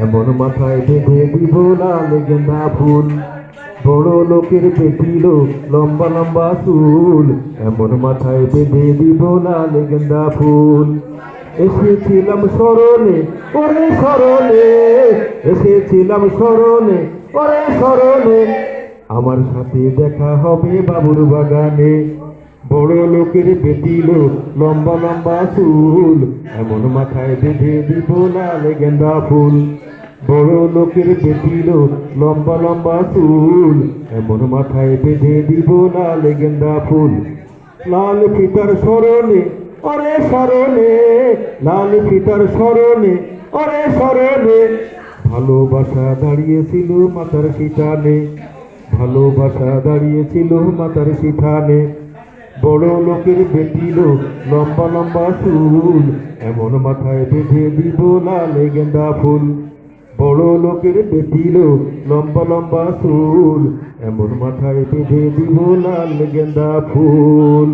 এমন মাথায় বেঁধে দিব লাল গেন্দা ফুল। বড় লোকের পেটিল লম্বা লম্বা চুল। এমন মাথায় বেঁধে দিব লাল গেন্দা ফুল। এসেছিলাম স্মরণে, ওরে স্মরণে। এসেছিলাম স্মরণে, ওরে স্মরণে। আমার সাথে দেখা হবে বাবুর বাগানে। বড় লোকের বেটিল লম্বা লম্বা চুল, এমন মাথায় বেঁধে দিব লাল গেন্দা ফুল। বড় লোকের বেটিল লম্বা লম্বা চুল, এমন মাথায় বেঁধে দিব লাল গেন্দা ফুল। লাল ফিতার স্মরণে অরে স্মরণে, লাল ফিতার স্মরণে অরে স্মরণে। ভালোবাসা দাঁড়িয়েছিল মাতার সিটানে ভালোবাসা দাঁড়িয়েছিল মাতার সিঠানে বড় লোকের বেটি লোক লম্বা লম্বা চুল, এমন মাথায় বেঁধে দিব লাল গেন্দা ফুল। বড় লোকের বেটি লোক লম্বা লম্বা চুল, এমন মাথায় বেঁধে দিব লাল গেন্দা ফুল।